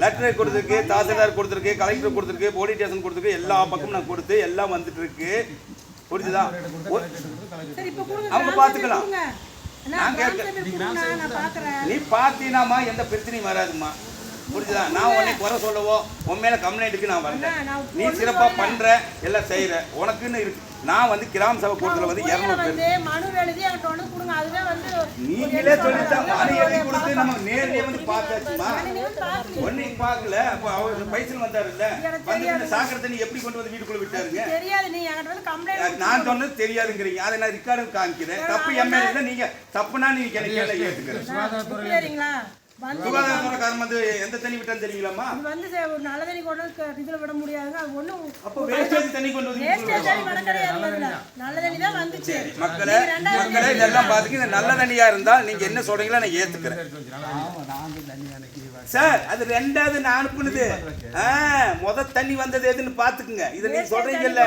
Letter கொடுத்துருக்கு தாசில்தார் கொடுத்துருக்கு collector கொடுத்துருக்கு போலீஸ் ஸ்டேஷன் கொடுத்துருக்கு எல்லா பக்கமும் நான் கொடுத்து எல்லாம் வந்துட்டு இருக்கு. புரிஞ்சுதா? அவங்க பார்த்துக்கலாம். நான் கேட்க- நீ பார்த்தீனாமா எந்த பிரச்சனையும் வராதும்மா. புரிஞ்சுதா? நான் உன்னை குறை சொல்லவோ உன் மேல கம்ப்ளைண்ட்டுக்கு நான் நான் நீ ஒண்ணும் சிறப்பா சொல்லல. பண்ற எல்லாம் செய்யற உனக்குன்னு இருக்கு. நான் வந்து கிராம சபை கூட்டத்தில் வந்து இரநூறு பேர். வந்து மனு எழுதி என்கிட்ட ஒண்ணு கொடுங்க. அதுவே வந்து நீங்களே சொல்லித்தான் மனு எழுதி கொடுத்து நம்ம நேர்லயே வந்து பார்த்தாச்சுமா? ஒன்னையும் பார்க்கல அப்போ அவர் பைசல் வந்தாருல்ல. வந்து இந்த சாக்கடை தண்ணி எப்படி கொண்டு வந்து வீட்டுக்குள்ள விட்டாருங்க? தெரியாது. நீ என்கிட்ட வந்து கம்ப்ளைண்ட் நான் சொன்னது தெரியாதுங்கிறீங்க. அதை நான் ரெக்கார்டு காமிக்கிறேன். தப்பு எம்எல்ஏ நீங்க தப்புனா நீங்க எனக்கு கேள்வி வந்து காரணம் வந்து எந்த தண்ணி விட்டான்னு தெரியுங்களாமா இது வந்து சே- ஒரு நல்ல தண்ணி கொண்டு வந்து இதுல விட முடியாதுங்க அது ஒண்ணும் அப்போ வேஸ்டேஜ் தண்ணி கொண்டு வந்து வேஸ்டேஜ் தண்ணி வர கிடையாது அதுல. நல்ல தண்ணி தான் வந்துச்சு. மக்களே நீங்க ரெண்டாவது மக்களே இதெல்லாம் பார்த்துக்கு இந்த நல்ல தண்ணியா இருந்தா நீங்க என்ன சொல்றீங்களோ நான் ஏத்துக்கிறேன். சார் அது ரெண்டாவது நான் அனுப்புனது. ஆ, முத தண்ணி வந்தது எதுன்னு பாத்துக்குங்க. இதை நீங்க சொல்றீங்கல்ல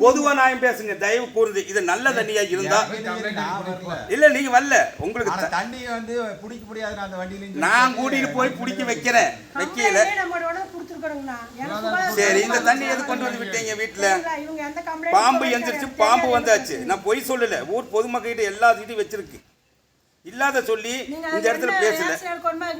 பொதுவா நான் பேசுங்க தயவு கூர்ந்து. இது நல்ல தண்ணியா இருந்தா? இல்ல நீங்க வரல. உங்களுக்கு த- தண்ணியை வந்து பிடிக்க முடியாது அந்த வண்டியில நான் கூட்டிட்டு போய் பிடிக்க வைக்கிறேன். வைக்கல. சரி இந்த தண்ணி எது கொண்டு வந்து விட்டீங்க வீட்டுல பாம்பு எந்திரிச்சு பாம்பு வந்தாச்சு. நான் பொய் சொல்லல. ஊர் பொதுமக்கிட்ட எல்லா சீட்டும் வச்சிருக்கு. இல்லாத சொல்லி இந்த இடத்துல பேசல.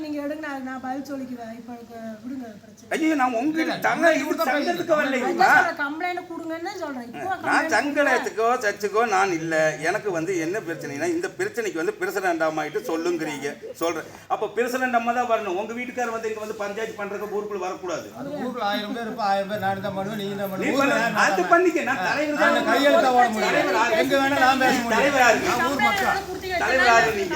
நீங்க எடுங்க நான் நான் பதில் சொல்லிக்குவேன். இப்ப எனக்கு விடுங்க பிரச்சனை ஐயோ நான் உங்ககிட்ட தங்க இவர் சங்கத்துக்கு வரலைங்கம்மா கம்ப்ளைண்ட் கொடுங்கன்னு சொல்றேன். இப்போ நான் சங்கடத்துக்கோ சர்ச்சுக்கோ நான் இல்ல. எனக்கு வந்து என்ன பிரச்சனைனா இந்த பிரச்சனைக்கு வந்து பிரசிடண்ட் அம்மாயிட்டு சொல்லுங்கிறீங்க. சொல்றேன். அப்ப பிரசிடண்ட் அம்மா தான் வரணும். உங்க வீட்டுக்காரர் வந்து இங்க வந்து பஞ்சாயத்து பண்றதுக்கு ஊருக்குள்ள வரக்கூடாது. ஊர்ல ஆயிரம் பேர் இருப்பா ஆயிரம் பேர் நான் தான் பண்ணுவேன் நீங்க தான் பண்ணுவேன். அது பண்ணிக்க. நான் தலைவர் தான் கையெழுத்தா ஓட முடியும். எங்க வேணா நான் பேச முடியும். தலைவரா இருக்கு?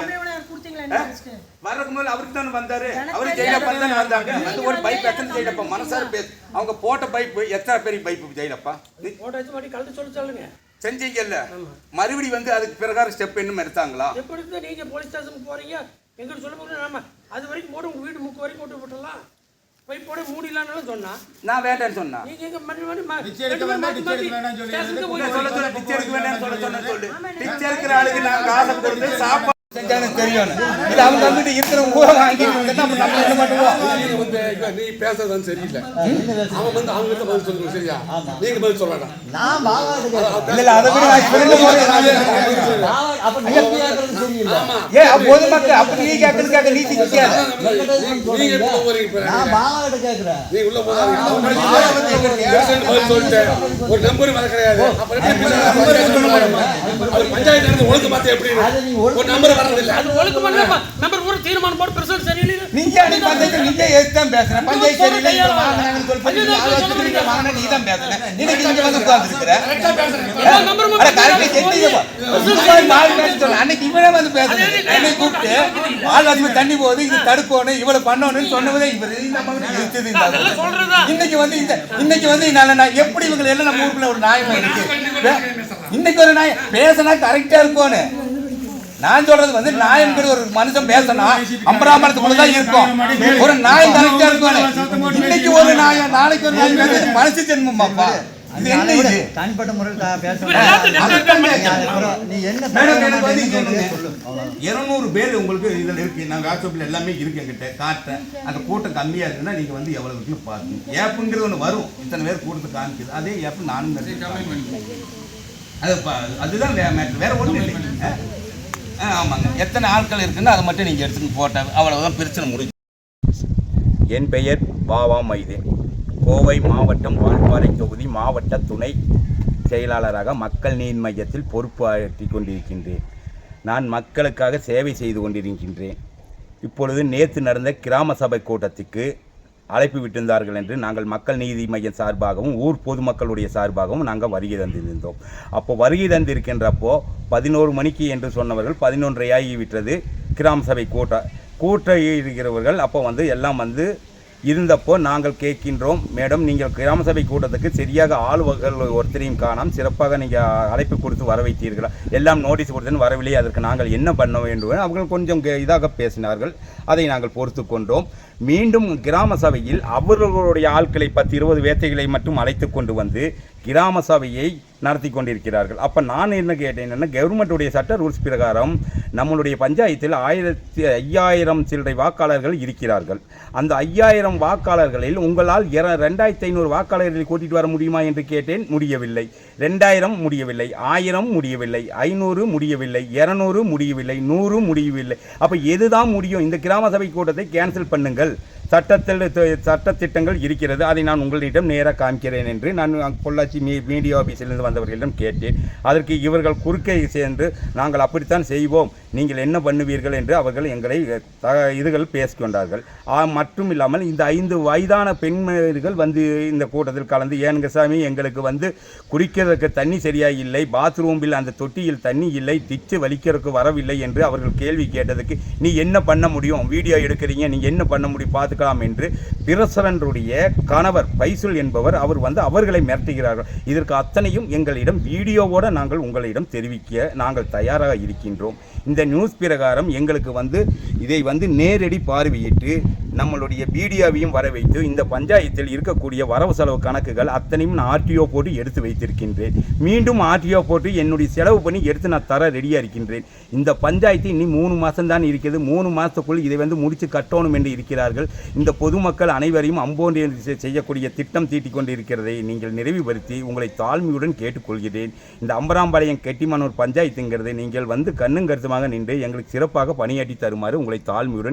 வர்றதுக்கு முதல்ல அவருக்கு தானே வந்தாரு. அவரு ஜெயிலப்பா தானே வந்தாங்க. வந்து ஒரு பைப் எத்தனை ஜெயிலப்பா. மனசார பேசு. அவங்க போட்ட பைப் எத்தனை பெரிய பைப் ஜெயிலப்பா? போட்டோ வச்சு மாட்டி கழட்டு சொல்லி சொல்லுங்க. செஞ்சீங்கல்ல. மறுபடி வந்து அதுக்கு பிரகாரம் ஸ்டெப் இன்னும் எடுத்தாங்களா? எப்படி இருந்தா நீங்க போலீஸ் ஸ்டேஷனுக்கு போறீங்க. எங்கிட்ட சொல்ல நாம அது வரைக்கும் போட்டு உங்க வீடு முக்கு வரைக்கும் போட்டு விட்டுலாம் போய் போட மூடிலான்னு சொன்னா. நான் வேண்டாம்னு சொன்னா. நீங்க எங்க மணி மணி வேண்டாம், சொல்லி சொன்ன ஆளுக்கு நான் காசை கொடுத்து சாப்பாடு செஞ்சாலும் தெரியும் இது அவங்க வந்துட்டு இருக்கிற ஊரை வாங்கி நம்ம நம்ம இங்க நீ பேசுறது வந்து சரியில்லை. அவன் வந்து அவங்க கிட்ட பதில் சொல்லுங்க சரியா? நீங்க பதில் சொல்ல வேண்டாம் நான் பாவாட்டு கேட்கிறேன். இல்ல இல்ல அதை விட நான் அப்ப நீ சரியில்லை. பொதுமக்கள் அப்படி நீ நீங்க உள்ள போறீங்க? நான். நீ உள்ள சொல்லிட்டேன் ஒரு நம்பர் வர கிடையாது. அவர் பஞ்சாயத்து நடந்து ஒழுங்கு பார்த்து எப்படி? ஒரு நம்பர் அது ஒழுக்கமா மெம்பர் பூரா தீர்மானம் போட்டு பிரசன்ட் சரியில்லை. நீங்க அன்னைக்கு பஞ்சாயத்து நீங்க சரியில்லை சொல்லி போட்டு நீங்க வாங்கினா நீ தான் இங்க வந்து உட்கார்ந்துருக்கிற? அட கரெக்ட் செஞ்சீங்க நாலு பேர் சொல்ல அன்னைக்கு இவனே வந்து பேசுறேன் என்னை கூப்பிட்டு ஆள்வாசி தண்ணி போகுது இது தடுக்கணும் இவ்வளவு பண்ணணும்னு சொன்னதே இவர் இந்த ஆளு. இன்னைக்கு வந்து இந்த இன்னைக்கு வந்து நான் எப்படி இவங்க எல்லாம் நம்ம ஊருக்குள்ள ஒரு நியாயம் இருக்கு? இன்னைக்கு ஒரு நியாயம் பேசினா கரெக்டா இருக்கும்னு. நான் சொல்றது வந்து நியாயம்ங்கிற ஒரு மனுஷன் பேசணும் அம்பராமரத்துக்குள்ள தான் இருக்கும். ஒரு நியாயம் கரெக்டா இருக்கும் இன்னைக்கு ஒரு நியாயம் நாளைக்கு ஒரு ஜென்மமாப்பா இது என்ன இது? தனிப்பட்ட. இருநூறு பேர் உங்களுக்கு இதில் இருக்கு. நாங்கள் வாட்ஸ்அப்பில் எல்லாமே இருக்கு எங்கிட்ட காட்டுறேன். அந்த கூட்டம் கம்மியாக இருக்குன்னா நீங்கள் வந்து எவ்வளோ இருக்குன்னு பாருங்க. ஏப்புங்கிறது ஒன்று வரும். இத்தனை பேர் கூட்டத்தை காமிக்குது. அதே ஏப்பு நானும் அது ப- அதுதான் மேட்ரு வேற ஒன்றும் இல்லை ஆமாங்க. எத்தனை ஆட்கள் இருக்குன்னு அதை மட்டும் நீங்கள் எடுத்துன்னு போட்டாங்க அவ்வளோதான் பிரச்சனை முடிஞ்சு. என் பெயர் பாவா மைதே. கோவை மாவட்டம் வால்பாறை தொகுதி மாவட்ட துணை செயலாளராக மக்கள் நீதி மையத்தில் பொறுப்பு ஆற்றி கொண்டிருக்கின்றேன். நான் மக்களுக்காக சேவை செய்து கொண்டிருக்கின்றேன். இப்பொழுது நேற்று நடந்த கிராம சபை கூட்டத்துக்கு அழைப்பு விட்டிருந்தார்கள் என்று நாங்கள் மக்கள் நீதி மையம் சார்பாகவும் ஊர் பொதுமக்களுடைய சார்பாகவும் நாங்கள் வருகை தந்திருந்தோம். அப்போ வருகை தந்திருக்கின்றப்போ பதினோரு மணிக்கு என்று சொன்னவர்கள் பதினொன்றை ஆகிவிட்டது. கிராம சபை கூட்ட கூட்ட இருக்கிறவர்கள் அப்போ வந்து எல்லாம் வந்து இருந்தப்போ நாங்கள் கேட்கின்றோம் மேடம் நீங்கள் கிராம சபை கூட்டத்துக்கு சரியாக ஆளுவர்கள் ஒருத்தரையும் காணாம் சிறப்பாக நீங்கள் அழைப்பு கொடுத்து வர வைத்தீர்களா? எல்லாம் நோட்டீஸ் கொடுத்தேன் வரவில்லை அதற்கு நாங்கள் என்ன பண்ண வேண்டும்? அவர்கள் கொஞ்சம் இதாக பேசினார்கள். அதை நாங்கள் பொறுத்து கொண்டோம். மீண்டும் கிராம சபையில் அவர்களுடைய ஆட்களை பத்து இருபது வேத்தைகளை மட்டும் அழைத்து கொண்டு வந்து கிராம சபையை நடத்தி கொண்டிருக்கிறார்கள். அப்போ நான் என்ன கேட்டேன் என்னன்னா கவர்மெண்ட்டுடைய சட்ட ரூல்ஸ் பிரகாரம் நம்மளுடைய பஞ்சாயத்தில் ஆயிரத்தி ஐயாயிரம் சில்லறை வாக்காளர்கள் இருக்கிறார்கள். அந்த ஐயாயிரம் வாக்காளர்களில் உங்களால் இர ரெண்டாயிரத்தி ஐநூறு வாக்காளர்களை கூட்டிகிட்டு வர முடியுமா என்று கேட்டேன். முடியவில்லை. ரெண்டாயிரம் முடியவில்லை. ஆயிரம் முடியவில்லை. ஐநூறு முடியவில்லை. இரநூறு முடியவில்லை. நூறு முடியவில்லை. அப்போ எதுதான் முடியும்? இந்த கிராம சபை கூட்டத்தை கேன்சல் பண்ணுங்கள். சட்டத்தில் சட்டத்திட்டங்கள் இருக்கிறது. அதை நான் உங்களிடம் நேராக காமிக்கிறேன் என்று நான் பொள்ளாச்சி மீ மீடியா ஆஃபீஸிலிருந்து வந்தவர்களிடம் கேட்டேன். அதற்கு இவர்கள் குறுக்கே சேர்ந்து நாங்கள் அப்படித்தான் செய்வோம். நீங்கள் என்ன பண்ணுவீர்கள்? என்று அவர்கள் எங்களை த இதுகள் பேசிக்கொண்டார்கள். ஆ, மட்டும் இல்லாமல் இந்த ஐந்து வயதான பெண்மணிகள் வந்து இந்த கூட்டத்தில் கலந்து ஏனுங்க சாமி எங்களுக்கு வந்து குடிக்கிறதுக்கு தண்ணி சரியாக இல்லை? பாத்ரூமில் அந்த தொட்டியில் தண்ணி இல்லை. திச்சு வலிக்கிறதுக்கு வரவில்லை என்று அவர்கள் கேள்வி கேட்டதுக்கு நீ என்ன பண்ண முடியும்? வீடியோ எடுக்கிறீங்க. நீ என்ன பண்ண முடியும்? பார்த்து பார்த்துக்கலாம் என்று பிரசரனுடைய கணவர் பைசுல் என்பவர் அவர் வந்து அவர்களை மிரட்டுகிறார்கள். இதற்கு அத்தனையும் எங்களிடம் வீடியோவோட நாங்கள் உங்களிடம் தெரிவிக்க நாங்கள் தயாராக இருக்கின்றோம். இந்த நியூஸ் பிரகாரம் எங்களுக்கு வந்து இதை வந்து நேரடி பார்வையிட்டு நம்மளுடைய பிடிஓவையும் வர வைத்து இந்த பஞ்சாயத்தில் இருக்கக்கூடிய வரவு செலவு கணக்குகள் அத்தனையும் நான் ஆர்டிஓ போட்டு எடுத்து வைத்திருக்கின்றேன். மீண்டும் ஆர்டிஓ போட்டு என்னுடைய செலவு பண்ணி எடுத்து நான் தர ரெடியாக இருக்கின்றேன். இந்த பஞ்சாயத்து இனி மூணு மாதம் தான் இருக்கிறது. மூணு மாதத்துக்குள் இதை வந்து முடித்து கட்டணும் என்று இருக்கிறார்கள். இந்த பொதுமக்கள் அனைவரையும் அம்போன்று செய்யக்கூடிய திட்டம் தீட்டிக் கொண்டு இருக்கிறதை நீங்கள் நிறைவுபடுத்தி உங்களை தாழ்மையுடன் கேட்டுக்கொள்கிறேன். இந்த அம்பராம்பாளையம் கெட்டிமானூர் பஞ்சாயத்துங்கிறது நீங்கள் வந்து கண்ணும் கருத்துமாக நின்று எங்களுக்கு சிறப்பாக பணியாற்றி தருமாறு உங்களை தாழ்மையுடன்